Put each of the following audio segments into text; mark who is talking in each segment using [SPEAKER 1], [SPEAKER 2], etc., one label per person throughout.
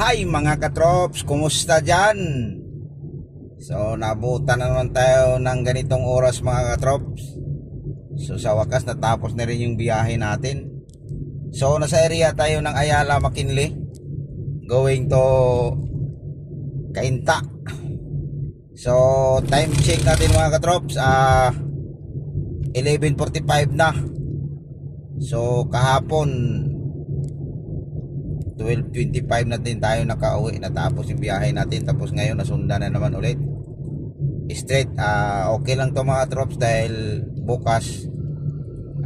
[SPEAKER 1] Hi mga katrops, kumusta dyan? So nabutan na naman tayo ng ganitong oras mga katrops. So sa wakas natapos na rin yung biyahe natin. So nasa area tayo ng Ayala McKinley Going to Kainta. So time check natin mga katrops. Ah 11.45 na. So kahapon 12.25 na din tayo nakauwi. Natapos yung biyahe natin. Tapos ngayon nasundan na naman ulit. Straight ah okay lang to mga trops dahil bukas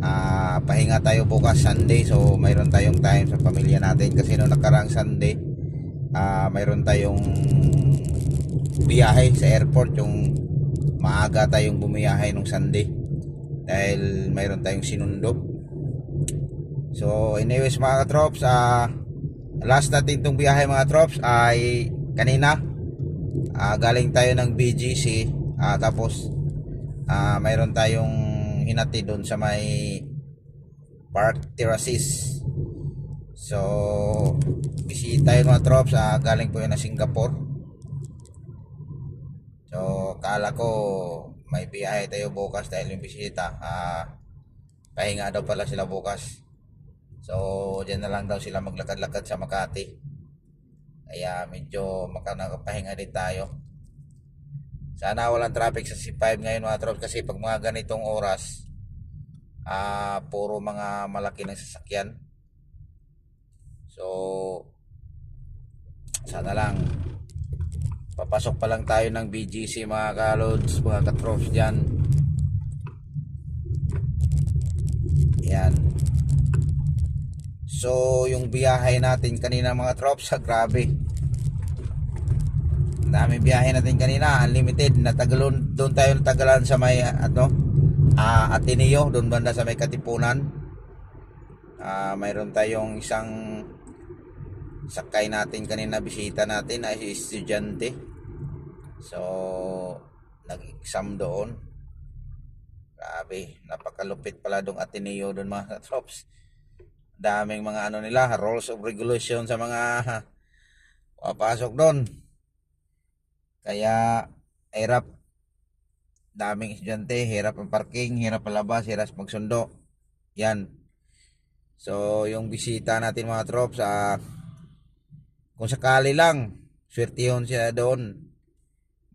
[SPEAKER 1] ah pahinga tayo bukas Sunday. So mayroon tayong time sa pamilya natin. Kasi noong nakarang Sunday ah mayroon tayong biyahe sa airport. Yung maaga tayong bumiyahe nung Sunday. Dahil mayroon tayong sinundo. So anyways mga katrops ah last natin itong biyahe mga trops ay kanina. Ah, galing tayo ng BGC ah, tapos ah, mayroon tayong hinati doon sa may Park Terraces. So bisita yun mga trops. Ah, galing po yun na Singapore. So kala ko may biyahe tayo bukas dahil yung bisita. Ah, pahinga daw pala sila bukas So, dyan na lang daw sila maglakad-lakad sa Makati. Kaya medyo makanakapahinga din tayo. Sana walang traffic sa C5 ngayon mga trops kasi pag mga ganitong oras, ah puro mga malaki na sasakyan. So, sana lang papasok pa lang tayo ng BGC mga kalods, mga katrops dyan. Yan. So, yung biyahe natin kanina mga trops, grabe. Dami biyahe natin kanina, unlimited. Natagalon, doon tayo natagalan sa may, ano, ah, Ateneo, doon banda sa may Katipunan. Ah, mayroon tayong isang sakay natin kanina, bisita natin, ay estudyante. So, nag-exam doon. Grabe, napakalupit pala dong Ateneo doon mga trops daming mga ano nila, rules of regulation sa mga papasok doon. Kaya hirap daming estudyante, hirap ang parking, hirap palabas, hirap magsundo. Yan. So, yung bisita natin mga trops, ah, kung sakali lang, swerte yun siya doon.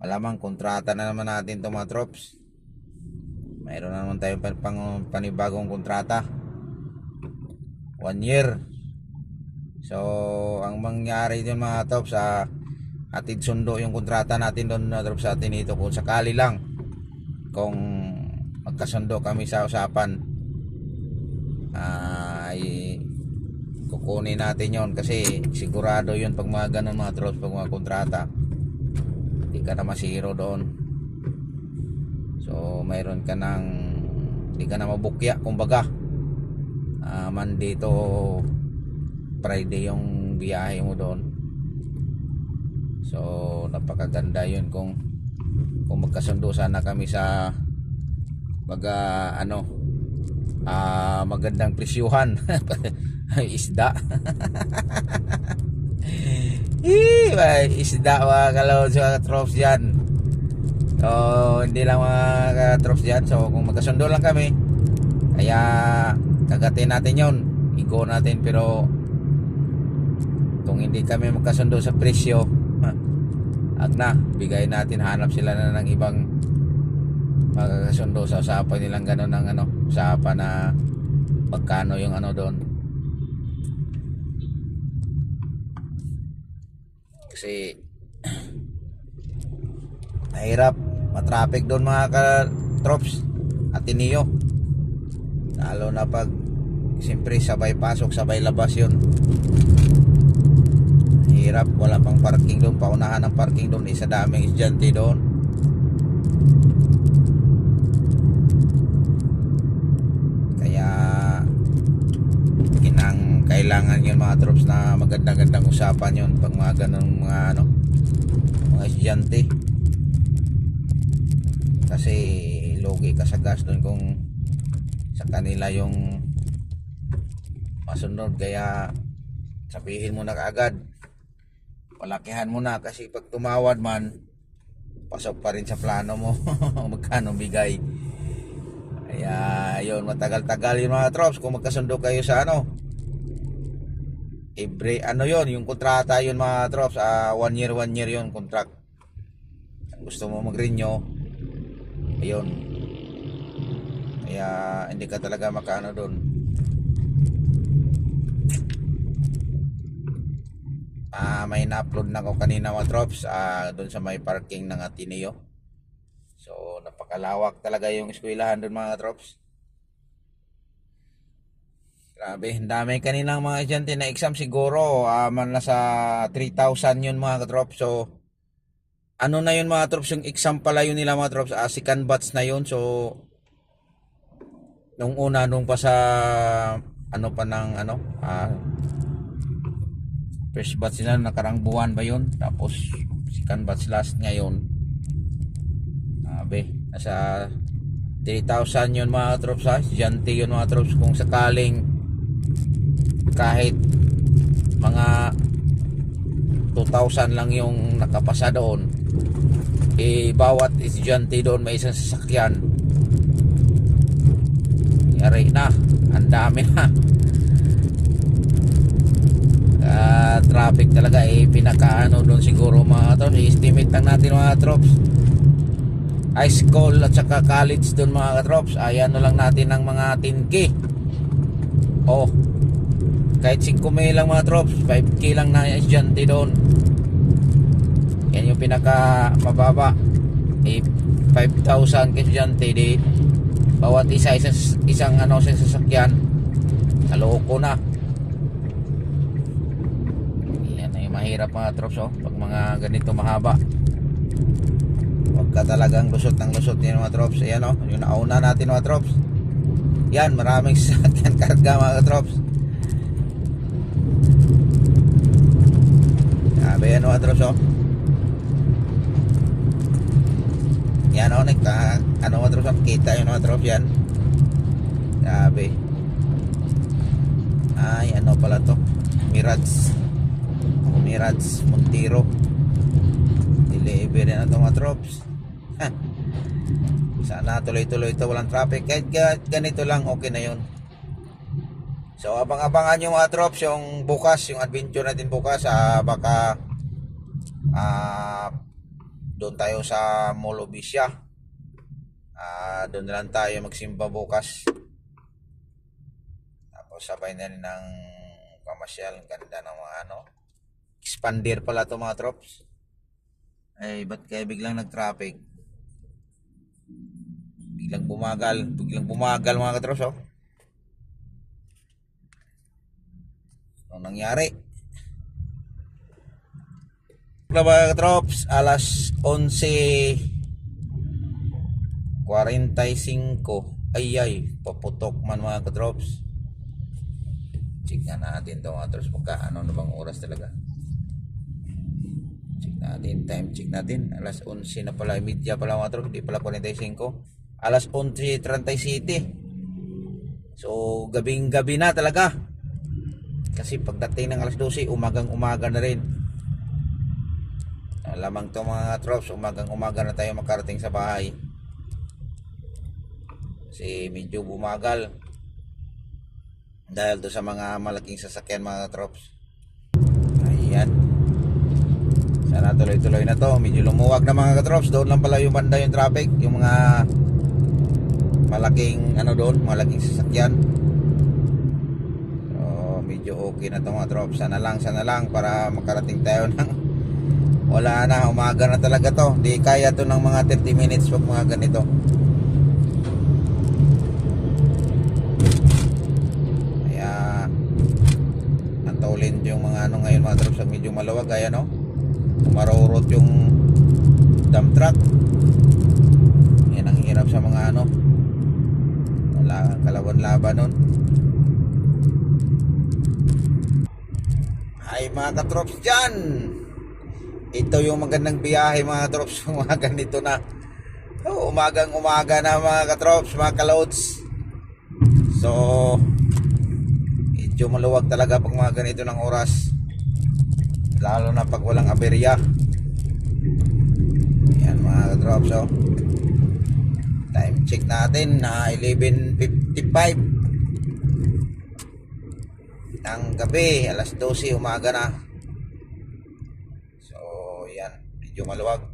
[SPEAKER 1] Malamang kontrata na naman natin itong mga trops. Mayroon na naman tayong pan- panibagong kontrata one year. So, ang mangyari din mga top sa atid sundo yung kontrata natin doon na drop sa atin ito kung sakali lang kung magkasundo kami sa usapan ay kukunin natin yon kasi sigurado yun pag mga ganun mga drops pag mga kontrata. Hindi ka na masiro doon. So mayroon ka ng hindi ka na mabukya kumbaga Ah, Monday to Friday yung biyahe mo doon. So, napakaganda yun. Kung kung magkasundo sana kami sa baga ano ah magandang presyuhan. Isda. May isda mga kalawad sa trops dyan. So hindi lang mga trops dyan. So kung magkasundo lang kami kaya kagatin natin yon igo natin pero kung hindi kami magkasundo sa presyo ag na bigay natin hanap sila na ng ibang magkasundo sa usapan nilang gano'n ng ano usapan na magkano yung ano doon. Kasi mahirap matraffic doon mga ka-trops Ateneo lalo na pag siyempre sabay pasok sabay labas yun. Hirap wala pang parking doon. Paunahan ng parking doon isa daming estudyante doon. Kaya kinang kailangan yun mga troops na magandang-gandang usapan yun pag mga ganun mga ano mga estudyante. Kasi logi ka sa gas doon kung sa kanila yung masunod kaya sabihin mo na kaagad palakihan mo na kasi pag tumawad man, pasok pa rin sa plano mo magkano bigay. Kaya yun, matagal-tagal yun mga trops kung magkasundo kayo sa ano. Every, ano yun, yung kontrata yun mga trops, ah, one year, one year yun contract. Gusto mo mag-renew, ayun. Kaya hindi ka talaga makaano doon. Ah, may na-upload na ko kanina mga trops ah, doon sa may parking ng Ateneo. So, napakalawak talaga yung eskwelahan doon mga trops. Grabe, ang dami kaninang mga estudyante na exam siguro ah, man nasa 3,000 yun mga trops. So, ano na yun mga trops, yung exam pala yun nila mga trops, ah, second batch na yun. So, nung una, nung pa sa, ano pa ng, ano, ah, first batch sila nakarang buwan ba yun? Tapos second batch last ngayon. Abe nasa 3,000 yun mga troops ha? Estudyante yun mga troops kung sakaling kahit mga 2,000 lang yung nakapasa doon eh bawat estudyante doon may isang sasakyan yari na. Ang dami na. Ah, traffic talaga eh pinakaano doon siguro mga trops i-estimate lang natin mga trops. High school at saka college doon mga trops. Ay ano lang natin ng mga 10k oh. Kahit 5k lang mga trops. 5k lang na estudyante doon. Yan yung pinaka mababa. Eh 5,000 estudyante di bawat isa isang, isang ano sa sasakyan. Naloko na. Yan ay mahirap mga trops oh. Pag mga ganito mahaba. Huwag ka talagang lusot ng lusot yan mga trops. Ayan oh. Yung nauna natin mga trops. Yan maraming sasakyan karga mga trops. Sabi yan mga trops oh yan oh nagka ano mga trops kita yun mga trops yan. Sabi ay ano pala to? Mirage Mirage Montero. Delivery na ito mga trops. Sana tuloy-tuloy ito walang traffic. Kahit ga- ganito lang okay na yun. So abang-abangan yung mga trops yung bukas yung adventure natin bukas ah, baka ah, doon tayo sa Molobisya ah, doon na lang tayo magsimba bukas. Tapos sabay na rin ng pamasyal. Ganda ng mga ano. Expander pala to mga trops. Ay ba't kaya biglang nag-traffic? Biglang bumagal. Biglang bumagal mga katrops oh. Ano nangyari Wala mga katrops alas 11 45 ay ay paputok man mga katrops check na natin to mga katrops magka ano na bang oras talaga. Check natin time check natin. Alas 11 na pala media pala mga katrops hindi pala 45 alas 11.37 so gabing gabi na talaga. Kasi pagdating ng alas 12 umagang umaga na rin lamang to mga trops umagang umaga na tayo makarating sa bahay. Kasi medyo bumagal. Dahil do sa mga malaking sasakyan mga trops ayan. Sana tuloy-tuloy na to. Medyo lumuwag na mga katrops doon lang pala yung banda yung traffic. Yung mga malaking ano doon malaking sasakyan. So medyo okay na to mga trops sana lang sana lang para makarating tayo ng wala na umaga na talaga to. Di kaya to ng mga 30 minutes pag mga ganito. Kaya antolin yung mga ano ngayon mga trops medyo maluwag kaya no? Marurot yung dump truck. Yan ang hirap sa mga ano. Wala kalaban laban nun. Ay mga katrops dyan ito yung magandang biyahe mga trops mga ganito na. Oh, umagang umaga na mga katrops mga kaloads. So medyo maluwag talaga pag mga ganito ng oras. Lalo na pag walang aberya. Yan mga katrops oh. time check natin na 11.55 ng gabi alas 12 umaga na. yo me lo hago.